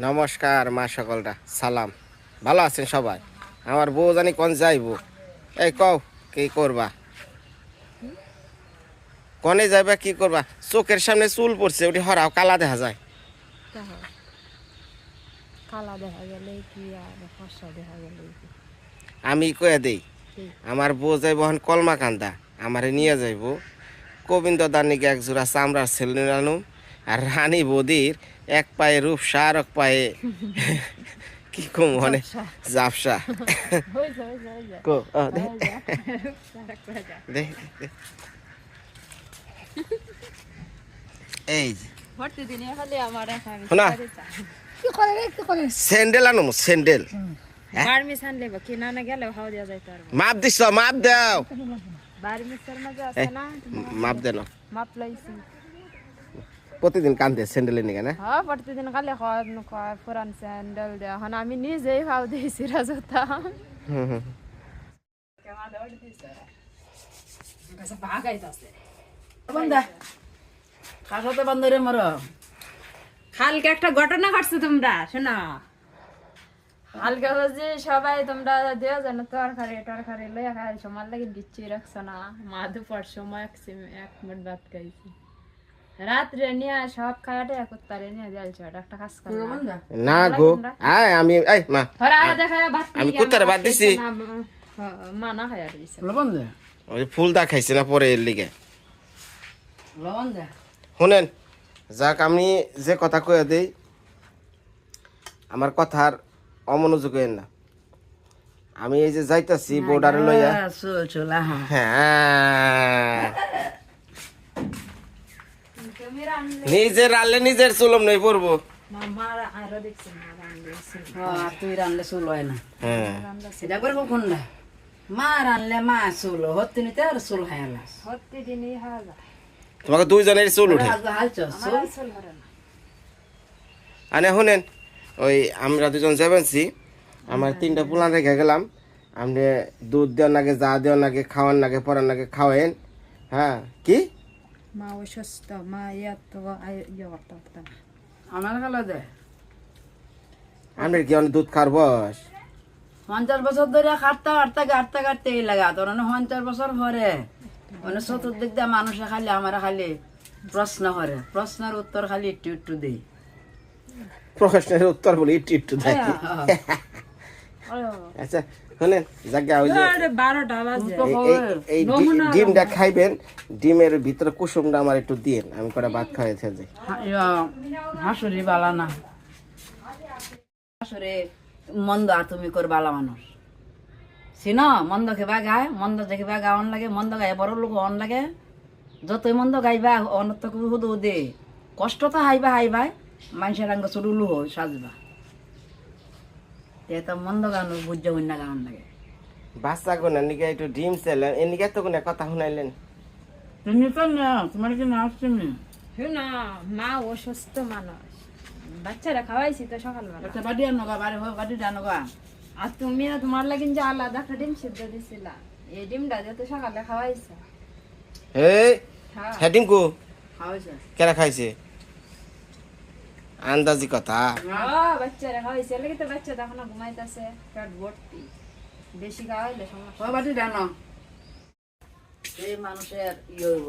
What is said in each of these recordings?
নমস্কার মা সকলরা সালাম। ভালো আছেন সবাই? আমার বউ জানি কোন যাইব? এই কও কি করবা? কনে যাইবা কি করবা? চোখের সামনে চুল পড়ছে ওটি হরাও কালা দেখা যায়। কালা দেখা গেলে কি আর দেখা গেলে আমি কয়ে দেই? আমার বউ যাইব হন কলমা কান্দা আমারে নিয়ে যাইব। গোবিন্দ দানিকে এক জোড়া চামড়ার ছেলে আনুম আর রানী বৌদির এক পায়ে রূপসা আর এক পায়ে কি কম মানে? জাপসা কো। এই। কি কি স্যান্ডেল স্যান্ডেল। মাপ দিছ মাপ দাও। মাপ দেন মাপ লাইছি। প্রতিদিন কান্দে স্যান্ডেলের নিকে না? হ্যাঁ প্রতিদিন খাওয়া খাওয়া পুরান স্যান্ডেল দেওয়া এখন আমি নিজেই ভাও দিয়েছি রাজতা মর কালকে একটা ঘটনা ঘটছে তোমরা শোনো। কালকে হচ্ছে সবাই তোমরা দেওয়া জানো তরকারি টরকারি লইয়া খাই সময় লাগে দিচ্ছি রাখছো না। মা দুপুর সময় এক সিম- এক মিনিট ভাত খাইছি। রাত্রে নিয়ে সব খাওয়াটা কুত্তারে নিয়ে দিয়েছ একটা কাজ করো না গো। আয় আমি এই মা। ধরা দেখা ভাত আমি কুত্তারে আমার ভাত দিছি। হ্যাঁ, মা না খাই আর দিছে বন্ধা? ওই ফুলদা খাইছে না পরে এর লিগে। বন্ধা? শুনেন যাক আমি যে কথা কয়ে দেই আমার কথার অমনোযোগ হইেন না। আমি এই যে যাইতাছি বর্ডারে লইয়া। চল চল হ্যাঁ। নিজের রানলে নিজের চুলম নেই পড়ব হ্যাঁ, তুই রানলে চুল হয় না। হ্যাঁ। সেটা করে কখন না? মা রানলে মা চুল হতে নিতে আর চুল হায়ালাস প্রতিদিনই তোমাকে দুইজনের চুল উঠে। আনে শুনেন ওই আমরা দুজন যাবেনছি আমার তিনটা পুলান রেখে গেলাম। আপনি দুধ দেওয়ার নাগে যা দেওয়ার নাগে খাওয়ার নাগে পড়ার নাগে খাওয়েন হ্যাঁ কি? মা অসুস্থ মা এত ইয়ে করতে পারতো না আমার গেল দে আপনার কি অনেক দুধ খাওয়ার বয়স পঞ্চাশ বছর ধরে কাটতে কাটতে কাটতে কাটতে এই লাগা তোর পঞ্চাশ বছর পরে মানে চতুর্দিক দিয়ে মানুষে খালি আমার খালি প্রশ্ন করে প্রশ্নের উত্তর খালি একটু একটু দেই প্রশ্নের উত্তর বলি একটু একটু দেয় আচ্ছা শুনেন জায়গা ওই যে ডিমটা খাইবেন ডিমের ভিতরে কুসুমটা আমার একটু দিন আমি করে ভাত খাওয়াই যাই। হাসুরি বালা না। হাসুরে মন্দ আর তুমি কর বালা মানুষ। চিন মন্দ খেবা গায় মন্দ যে খেবা গাওয়ান লাগে মন্দ গায়ে বড় লোক অন লাগে। যতই মন্দ গাইবা অনত হুদু দে কষ্ট তো হাইবা হাইবাই। মানুষের আঙ্গ চুরুলু হয় সাজবা। তে মন্দ গান বুঝে অন্য গান লাগে। বাচ্চা কোন নিকে একটু ডিম চাইলেন এনিকে তো কোনো কথা শুনাইলেন। তুমি তো না তোমার কি না আসছে না মা অসুস্থ মানুষ। বাচ্চারা খাওয়াইছি তো সকালবেলা। একটা বাড়ি আনগা বাড়ি হোক বাড়ি আনগা আর তুমি তোমার লাগি যে আলাদা একটা ডিম সিদ্ধ দিছিলা। এই ডিমটা যে তো সকালে খাওয়াইছে। এই হ্যাঁ। হ্যাঁ ডিম কো খাওয়াইছে। কেরা খাইছে? আন্দাজি কথা। বাচ্চারা খাওয়াইছে লাগে তো বাচ্চা তখন ঘুমাইতেছে। পেট ভর্তি। বেশি খাওয়াইলে সমস্যা। বাটি ডানো এই মানুষের ইয়ে হইব।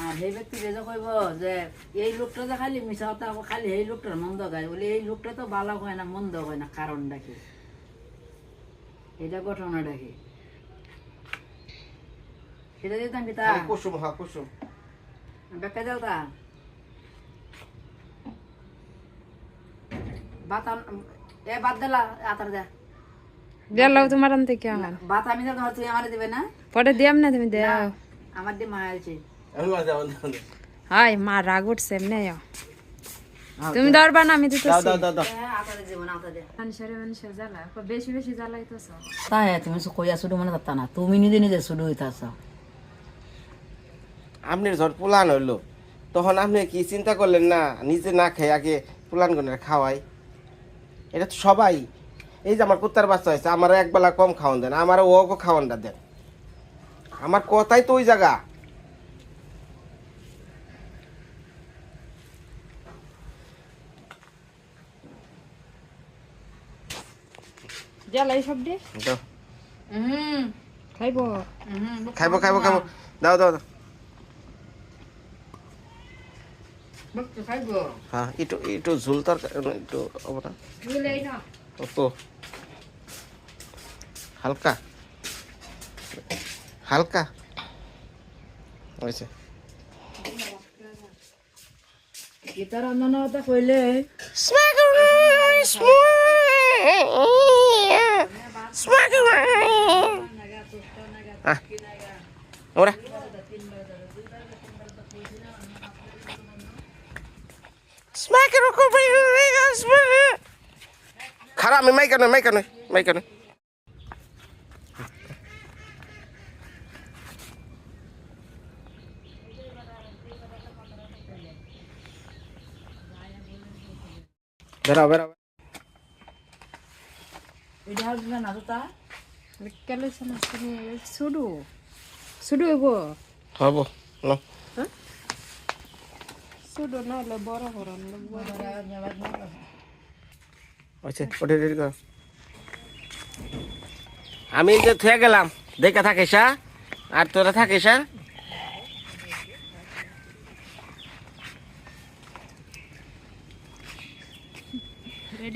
আর সেই ব্যক্তি যে কইব যে এই লোকটা যে খালি মিশা কথা খালি এই লোকটার মন্দ গায়। বলে এই লোকটা তো ভালো হয় না মন্দ হয় না কারণ ডাকে এটা ঘটনা ডাকে সেটা দিতাম কি তা কুসুম হ্যাঁ কুসুম। বেকা যাও তা। এ বাদ দিলা আতার দে। দিলাও তোমার আনতে কি আমার ভাত আমি দেব তুই আমার দিবে না? পরে দিয়াম না তুমি দেও। আমার দিয়ে মা আছে আমি মাঝে হাই মা রাগ উঠছে এমনি তুমি ধরবা না আমি দাও দাও দাও মানুষের মানুষের জ্বালা বেশি তাই তুমি কইয়া শুধু মনে না তুমি নিজে নিজে শুধু হইতাছ। আপনি যখন পুলান হইল তখন আপনি কি চিন্তা করলেন না নিজে না খেয়ে আগে পুলান গনের খাওয়াই? এটা তো সবাই। এই যে আমার কুত্তার বাচ্চা হয়েছে এক একবেলা কম খাওয়ান দেন আমার ওকে খাওয়ানটা দেন। আমার কথাই তো ওই জায়গা। খাইব। খাইব খাইব খাইব। দাও দাও দাও। হ্যাঁ একটু একটু ঝুল তরকারি একটু অবটা বুঝলেই না? তো হালকা? হালকা? হয়েছে। কইলে ওরা। খারাপ আমি মাইকা নয় মাইকা নয় মাইকা নয় বেরাও বেরাও এটা হবে না তো তা কেলে শোনা শুনে শুডু শুডু হইব ন বড় হরণ আচ্ছা ওটা রেডি কর আমি যে থুয়ে গেলাম দেখে থাকিস হ্যাঁ? আর তোরা থাকিস হ্যাঁ?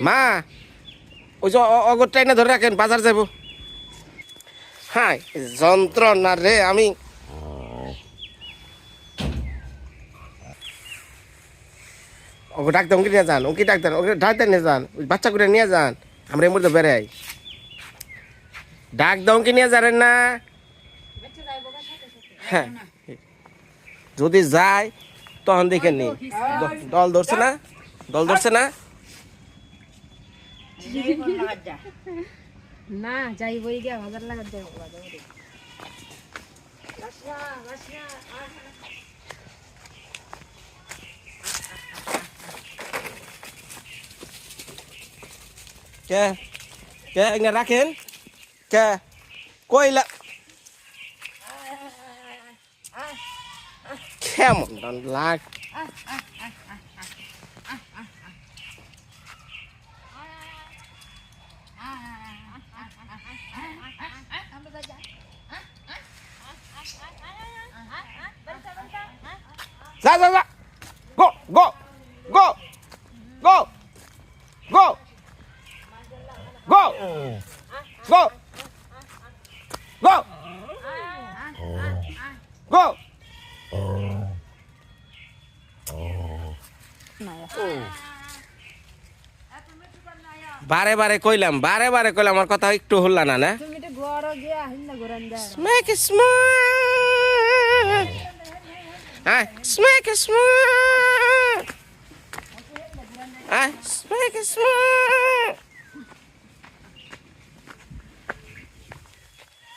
মা ওই যে অগরটাই না ধরে রাখেন বাজার যাব হ্যাঁ যন্ত্রণা রে আমি ওকে ডাক্তার ওকে নিয়ে যান ওকে ডাক্তার ওকে ডাক্তার নিয়ে যান, বাচ্চা করে নিয়ে যান, আমরা এই মুহূর্তে বেড়াই। ডাক দমকে নিয়ে জানেন না। হ্যাঁ। যদি যায়, তখন দেখে নি। দল ধরছে না? দল ধরছে না? না যাইবই গিয়া। বাজার লাগাত যাইব বাজার কে কে এখানে রাখেন কে কইলা কেমন লাগ যা যা যা গো গো গো গো গো Go! Go! Go! Go! বারে বারে কইলাম, বারে বারে কইলাম, আমার কথা একটু হল্লা না না তুমি তো ঘর গিয়া হিন্দা ঘুরান যা Smack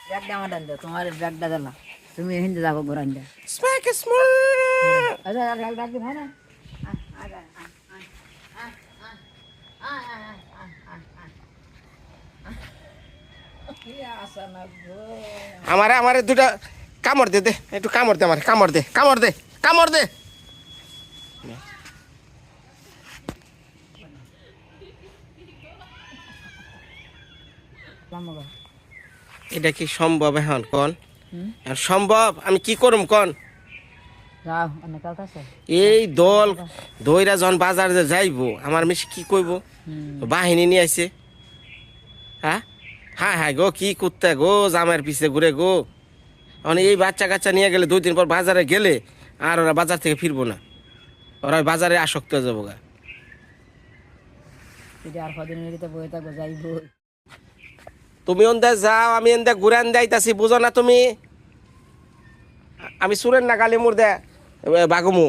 ব্যাগটা আমার দেন তোমার ব্যাগটা দিলাম তুমি হিন্দে যাব ঘোরান দে Smack it আচ্ছা ডাক ডাক না আমারে আমারে দুটা কামড় দে দে একটু কামড় দে আমার কামড় দে কামড় দে কামড় দে। এটা কি সম্ভব এখন কন? সম্ভব? আমি কি করুম কন? এই দল দইরা জন বাজার যাইবো আমার মিশি কি কইব? বাহিনী নিয়ে আইছে। হ্যাঁ? হ্যাঁ হ্যাঁ গো কি করতে গো জামার পিছে ঘুরে গো। মানে এই বাচ্চা কাচ্চা নিয়ে গেলে দুই দিন পর বাজারে গেলে আর ওরা বাজার থেকে ফিরবো না। ওরা বাজারে আসক্ত হয়ে যাব গা। আর কদিন এদিকে থাকব যাইবো। তুমি অন্দে যাও, আমি এন্দে ঘুরান আন যাইতাছি, বুঝো না তুমি? আমি সুরেন না কালি মুর দে বাগুমু।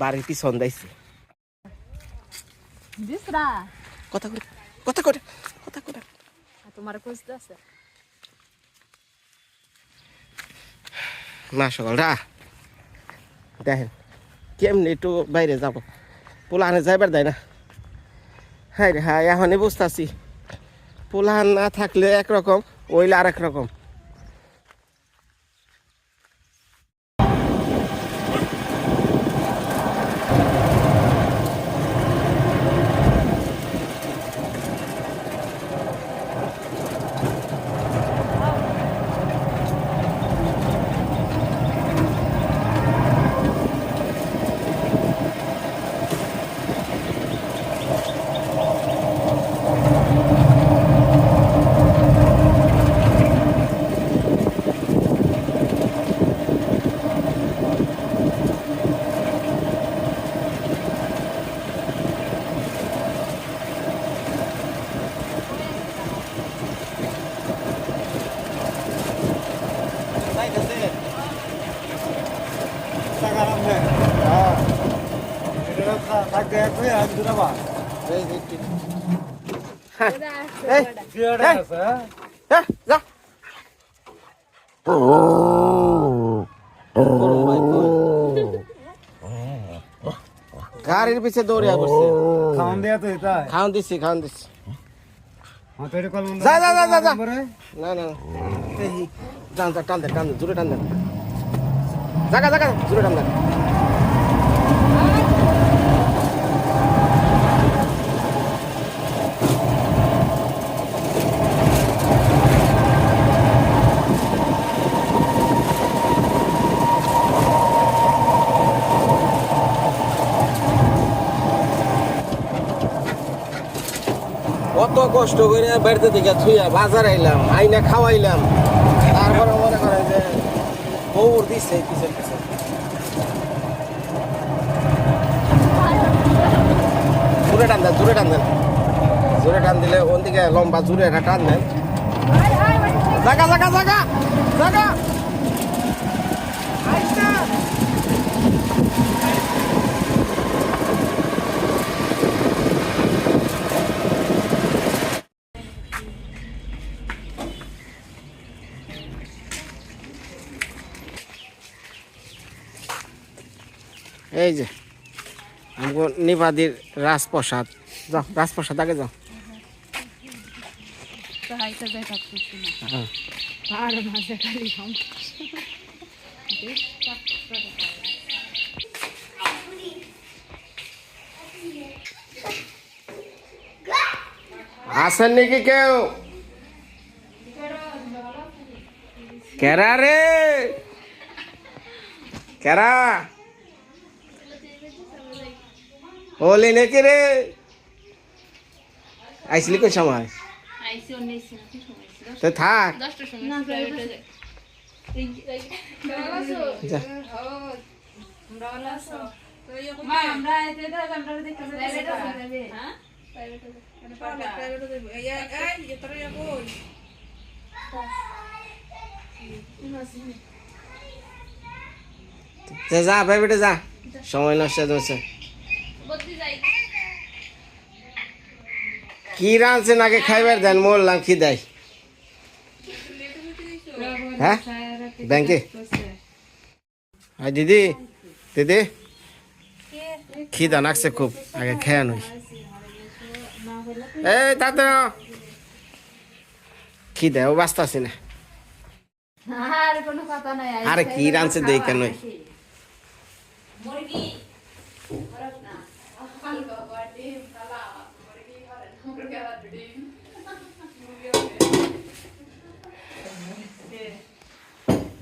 বাড়ির পিছন দাইছে কথা করে কথা করে কথা করে তোমার খুঁজতে আছে না সকাল রা। দেখেন কেমনি একটু বাইরে যাব। পোলাহানে যাইবার দেয় না। হ্যাঁ রে হ্যাঁ এখনই বুঝতেছি। পোলাহান না থাকলে একরকম ওইলে আর এক রকম হ্যাঁ এই এই, হ্যাঁ, যা গাড়ির পিছে দৌড়িয়া করছে খাওয়ান দেয়া তো এটা। খাওয়ান দিচ্ছি খাওয়ান দিচ্ছি হ্যাঁ যা, যা, যা, যা। না না। টান টান টান দেন জোরে টান দেন জাগা জাগা জোরে টান দেন কত কষ্ট করে বাড়িতে থেকে থুইয়া বাজার আইলাম, আইনা খাওয়াইলাম তারপরে মনে করেন যে বউর দিচ্ছে পিছন পিছন জোরে টান দেন জোরে টান দেন জোরে টান দিলে ওন থেকে লম্বা জোরে একটা টান দেন জাগা জাগা জাগা জাগা এই যে আমগো নিবাদির রাজপ্রসাদ। যাও রাজপ্রসাদ আগে যাও। হ্যাঁ। আসেন নাকি কেউ? কেরা রে? কেরা? হলি নাকি রে? আইসলি কোন সময়? তো থাক। দশটার সময় প্রাইভেটে যাই যা। মা আমরা এতে তো আমরা দেখতে যাই হ্যাঁ? যা যা ভাই বেটে যা। সময় নষ্ট হচ্ছে। কি রাঁধছেন আগে খাইবার দেন মরলাম কি দেয় হ্যাঁ? ব্যাংকে? আর দিদি দিদি। খিদা নাকছে খুব আগে খেয়ে নই। এই তাতে। খিদে ও বাস্তা আছি না। আরে কি রাঁধছে দেই কেন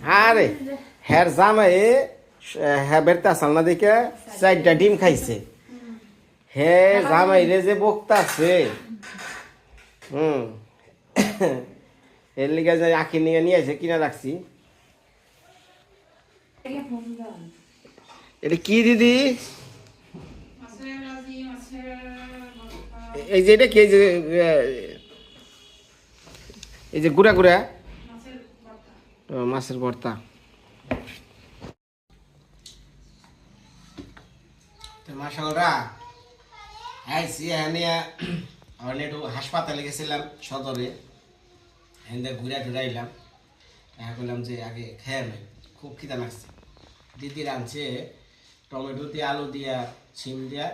আরে হ্যার জামাই হ্যাঁ বেরতে আসাল না দেখে চারটা ডিম খাইছে। হে জামাই রে যে বকতাছে। হুম। এর লিগে যে আখি নিয়ে নিয়ে আসে কিনা রাখছি। এটা কি দিদি? এই যে এটা কি? যে এই যে গুড়া গুড়া। মাছের ভর্তা। মাসালরা একটু হাসপাতালে গেছিলাম সদরে ঘুরে টুরে আইলাম। দেখা করলাম যে আগে খেয়ে নেই খুব খিদা লাগছে। দিদি রাঁধছে টমেটো দিয়ে আলু দিয়া সিম দিয়া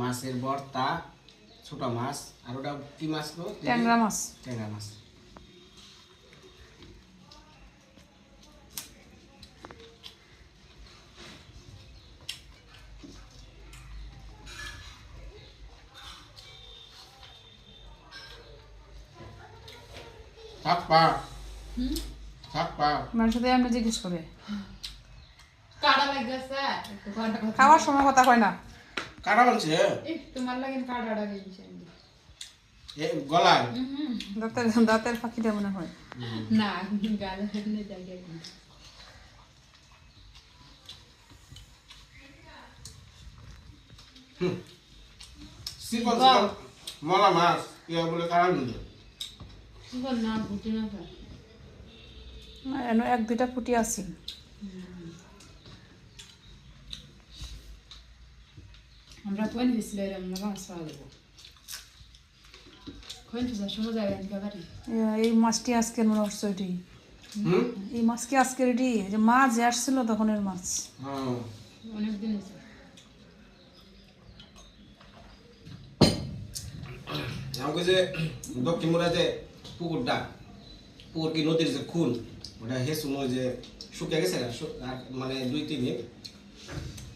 মাছের ভর্তা ছোট মাছ আর ওটা কি মাছ গো ট্যাংরা মাছ। ট্যাংরা মাছ। থাক পা। থাক পা। আমার সাথে আমি জিজ্ঞেস করে। কাড়া খাওয়ার সময় কথা কয় না। কাটা বলছে? তোমার লাগে কাড়াটা গেছে এ গলায়? দাঁতের দাঁতের পাখিটা মনে হয়। না জায়গায় মলা মাছ। ইয়া বলে কাটা নিল সুন্দর না বুঝি না তো এনে এক দুইটা ফুটি আছে। আমরা তো বেশি লাগে আমরা মাছ পাওয়া দেবো। কোন তো সময় যাবে আমি বাড়ি। এই মাছটি আজকের মনে হচ্ছে ওইটি। এই মাছ কি আজকের এটি যে মা যে আসছিল তখনের মাছ। হ্যাঁ। অনেক দিন হয়েছে। আমাকে যে দক্ষিণ মোড়া যে পুকুরটা পুকুর কি নদীর যে খুন ওটা হেসুন যে শুকিয়ে গেছে না মানে দুই তিন দিন।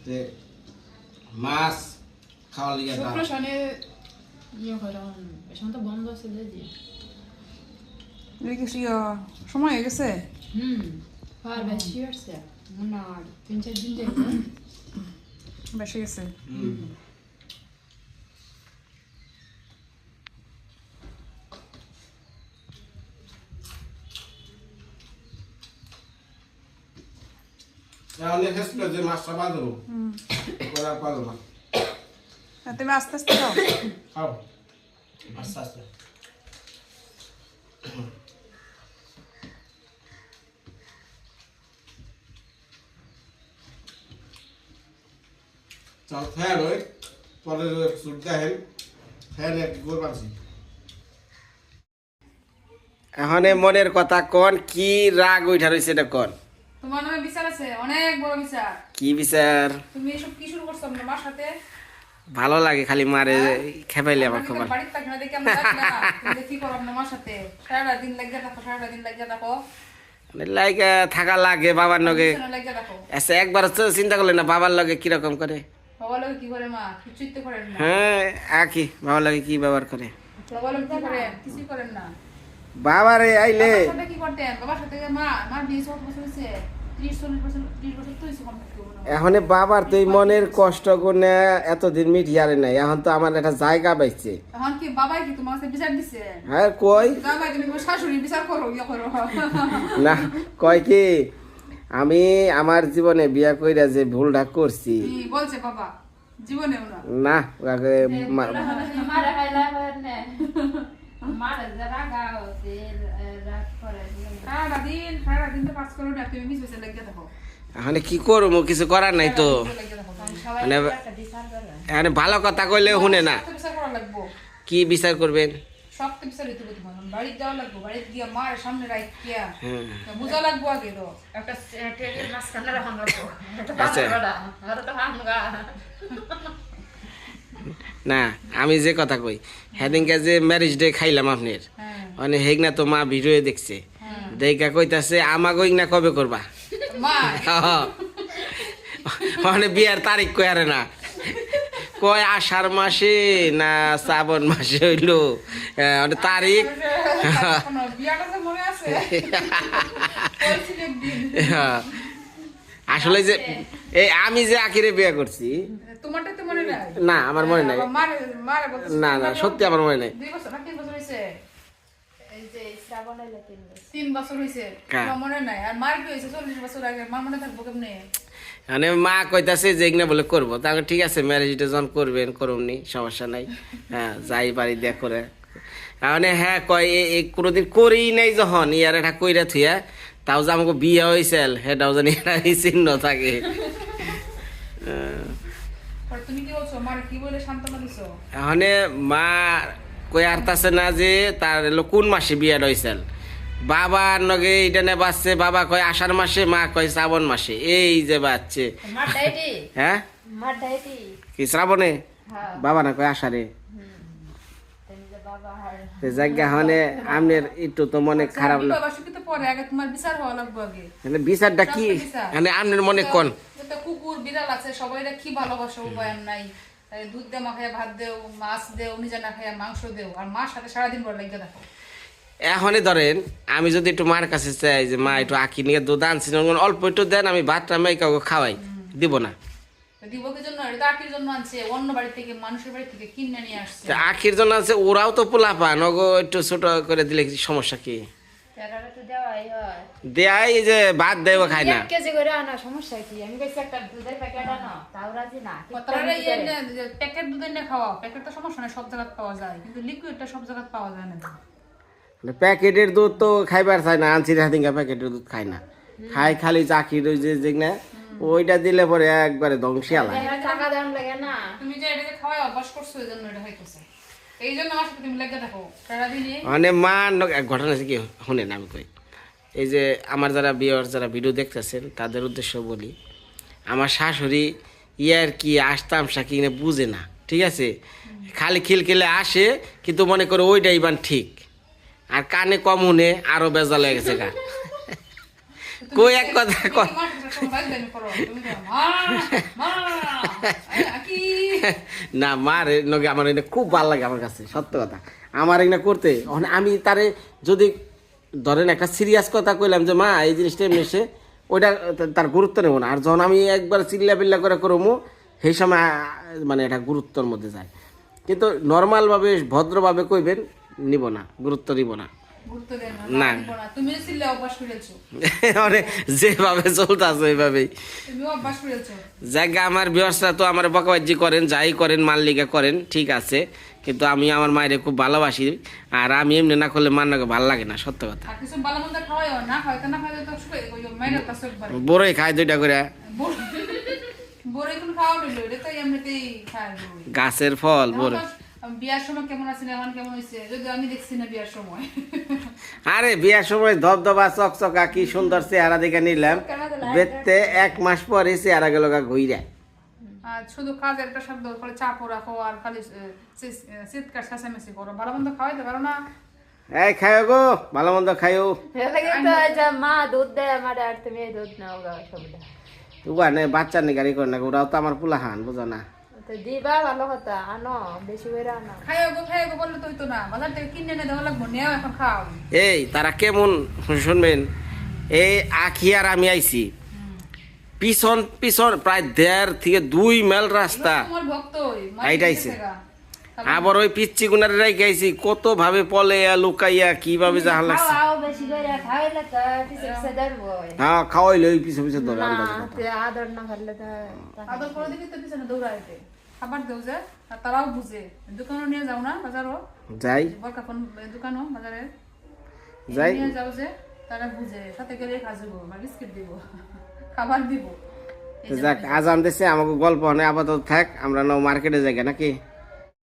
যে মাছ খাওয়ার লিগে ইয়ে করে এখন তো বন্ধ আছে যে দিয়ে এই কি সময় হয়ে গেছে? হুম বেশি গেছে তাহলে হেসছিল যে মাছটা বাঁধবো ওরা পারো না। তুমি আস্তে আস্তে যাও খাও। আস্তে আস্তে। চল ফ্যান ওই পরে সুট দেখেন। ফ্যান এক গোল পাচ্ছি এখন মনের কথা কন কি রাগ উঠা রয়েছে এটা কন? তোমার নামে বিচার আছে অনেক বড় বিচার। কি বিচার? তুমি এসব কি শুরু করছ আপনার মার সাথে? ভালো লাগে খালি মারে খেপাইলে আমার খবর। বাড়িতে থাকি না দেখে আমরা। তুমি কি করো আপনার সাথে। সারাটা দিন লাগিয়ে থাকো সারাটা দিন লাগিয়ে থাকো। লাইক থাকা লাগে বাবার লগে। আচ্ছা একবার তো চিন্তা করলেন না বাবার লগে কীরকম করে? বাবা লোক কি করে মা? কিছুই তো করেন না। হ্যাঁ আর কি বাবার লগে কি ব্যবহার করে? বাবা লোক কি করেন? কিছুই করেন না। বাবারে আইলে। এখন বাবার তো এই মনের কষ্ট গুনে এতদিন মিটিয়ারে নাই এখন তো আমার একটা জায়গা পাইছে। এখন কি বাবাই কি তোমার কাছে বিচার দিছে? হ্যাঁ কই? জামাই শাশুড়ি বিচার করো ইয়ে করো। না কয় কি? আমি আমার জীবনে বিয়া কইরা যে ভুলটা করছি। বলছে বাবা? জীবনেও না? না। ওকে মা- মারা খাইলা নে মারা যারা গাও রাত করে সারাটা দিন সারাটা তো কাজ করো তুমি মিস বেসে লাগিয়ে থাকো। কি করব কিছু করার নাই তো। লাগিয়ে মানে ভালো কথা কইলে শুনে না। বিচার করা লাগবো। কি বিচার করবেন? সব তো বিচার হইতে বাড়িতে লাগবো বাড়িতে গিয়া মার সামনে রাখ গিয়া। বুঝা লাগবো আগে তো। একটা ট্রেনের মাঝখানে রাখান রাখব আচ্ছা। আর তো ভাঙা না আমি যে কথা কই সেদিনকে যে ম্যারেজ ডে খাইলাম আপনার হ্যাঁ। মানে হেক না তো মা ভিডিও দেখছে। দেখা কইতাছে আমাকে না কবে করবা? মানে বিয়ার তারিখ কই আরে না। কয় আষাঢ় মাসে না শ্রাবণ মাসে হইল। আহ, মানে তারিখ। হ্যাঁ। আসলে যে এই আমি যে আখিরে বিয়ে করছি তোমারটা তো মনে নাই? না আমার মনে নাই। না না সত্যি আমার মনে নাই। দুই বছর না তিন বছর হয়েছে এই যে শ্রাবণ এলে তিন বছর। তিন বছর হয়েছে কার? তোমার মনে হয়েছে মনে মানে মা কইতাছে যে এগুলো বলে করব। তাকে ঠিক আছে ম্যারেজটা যখন করবেন করুমনি সমস্যা নাই। হ্যাঁ যাই বাড়ি দেখ করে। মানে হ্যাঁ কয় কোনোদিন করি নাই যখন ইয়ার এটা কইরা থুয়া তাও যে আমাকে বিয়ে হয়েছিল সেটাও জানি এটা চিহ্ন থাকে। এখানে মা কই আরতাছে না যে তার কোন মাসে বিয়ে হয়েছিল বাবার নগে এইটা নে বাচ্চে বাবা কয় আষাঢ় মাসে মা কয় শ্রাবণ মাসে। এই যে বাচ্চে। হ্যাঁ? কি শ্রাবণে? হ্যাঁ। বাবা না কয় আষাঢ়ে? তুমি যে বাবা হার তো জায়গা হনে আমনের একটু তো মনে খারাপ লাগে বাবা শুকিতে পরে আগে তোমার বিচার হওয়া বিচারটা কি? মানে আমনের মনে কোন? তো কুকুর বিড়াল আছে সবাই কি ভালোবাসো? উপায় নাই। দুধ দে মাখায় ভাত দেও মাছ দেও নিজে না খাইয়া মাংস দেও আর মার সাথে সারাদিন বড় লাগিয়ে দেখো এখনই ধরেন আমি যদি একটু মার কাছে চাই যে মা একটু আঁকি নিয়ে দুধ আনছি অল্প একটু দেন আমি ভাতটা মেয়ে কাউকে খাওয়াই দিব না। তো দিব কি জন্য? এটা জন্য আনছে অন্য বাড়ি থেকে মানুষের বাড়ি থেকে কিনে নিয়ে আসছে। তো আখির জন্য আছে ওরাও তো পোলা পান ওগো একটু ছোট করে দিলে সমস্যা কি? হয় দেয় এই যে ভাত দেব খায় না। কেজি করে আনা সমস্যা কি? আমি কইছি একটা দুধের প্যাকেট আনো। তাও রাজি না তারা ইয়ে প্যাকেট দুধ এনে খাওয়া প্যাকেট তো সমস্যা নেই সব জায়গায় পাওয়া যায়। কিন্তু লিকুইডটা সব জায়গায় পাওয়া যায় না। প্যাকেটের দুধ তো খাইবার চাই না আনছি হাতিঙ্গা প্যাকেটের দুধ খাই না। খায় খালি চাকির ওই যে যে না ওইটা দিলে পরে একবারে ধ্বংসে আলা টাকা দাম লাগে না। তুমি যে এটা খাওয়াই অভ্যাস করছ এই জন্য এটা হইতেছে। এই জন্য আমার সাথে তুমি লেগে থাকো। সারাদিনই মানে মা ঘটনা আছে কি না আমি কই। এই যে আমার যারা বিয়ের যারা ভিডিও দেখতেছেন, তাদের উদ্দেশ্য বলি, আমার শাশুড়ি ইয়ার কি আসতাম সাকি না বুঝে না, ঠিক আছে? খালি খিলখিলে আসে, কিন্তু মনে করে ওইটাই বান ঠিক। আর কানে কম উনে আরও বেজা লেগে গেছে গা। কই এক কথা না মার নগে আমার খুব ভালো লাগে আমার কাছে, সত্য কথা। আমার এগুলো করতে আমি তারে যদি ধরেন একটা সিরিয়াস কথা কইলাম যে মা এই জিনিসটা এমনি এসে ওইটা তার গুরুত্ব নেব না। আর যখন আমি একবার চিল্লা পিল্লা করে করব সেই সময় মানে এটা গুরুত্বর মধ্যে যায়। কিন্তু নর্মালভাবে ভদ্রভাবে কইবেন নিব না গুরুত্ব না। না দিব না মানে যেভাবে চলতেছে ওইভাবেই। জায়গা আমার তো আমার বকাবাজি করেন যাই করেন মাল্লিকা করেন ঠিক আছে। কিন্তু আমি আমার মায়ের খুব ভালোবাসি আর আমি এমনি না করলে মার নাকি ভালো লাগে না সত্য কথা। বড়ই খায় দুইটা করে। গাছের ফল বড় বিয়ার সময় কেমন আছেন এখন কেমন হয়েছে যদি আমি দেখছি না বিয়ার সময়। আরে বিয়ার সময় ধবধবা চকচকা কি সুন্দর চেহারা দেখে নিলাম। বেতে এক মাস পরে চেহারা গেল গা আর শুধু কাজের একটা শব্দ করে চাপও রাখো আর খালি চিৎকার চেঁচামেচি করো। ভালো মন্দ খাওয়াইতে পারো না? এই খাইও গো ভালো মন্দ খাইও লাগে তো এই মা দুধ দেয় আমার আর তুমি দুধ নাও গা সবটা নে বাচ্চা নি গাড়ি করে না ওরাও তো আমার পোলা হান বুঝো না। তো দিবা ভালো কথা আনো বেশি করে আনো। খাইও গো খাইও গো বললে তো না। বাজার থেকে কিনে এনে দেওয়া লাগবো নেও এখন খাও। এই তারা কেমন শুনবেন? এই আখি আর আমি আইছি। পিছন পিছন প্রায় দেড় থেকে দুই মাইল রাস্তা। এইটাইছে। আবার ওই পিচ্ছি গুনারে রেখে আইছি কত ভাবে পলে লুকাইয়া কীভাবে জাহান লাগছে। করে পিছে হ্যাঁ। খাওয়াইলে ওই পিছে পিছে ধরে করে। আদর না করলে আদর করে দিবি তো পিছনে দৌড়াইতে। খাবার দেও যে তারাও বুঝে। দোকানও নিয়ে যাও না বাজারও। যাই। দোকানও বাজারে। যাই। নিয়ে যাও যে তারা বুঝে। সাথে গেলে খাজুবো বা বিস্কিট দিব। খাবার দিব। যাক আজান দিছে আমাকে গল্প হয় আপাতত থাক আমরা নাও মার্কেটে যাই নাকি?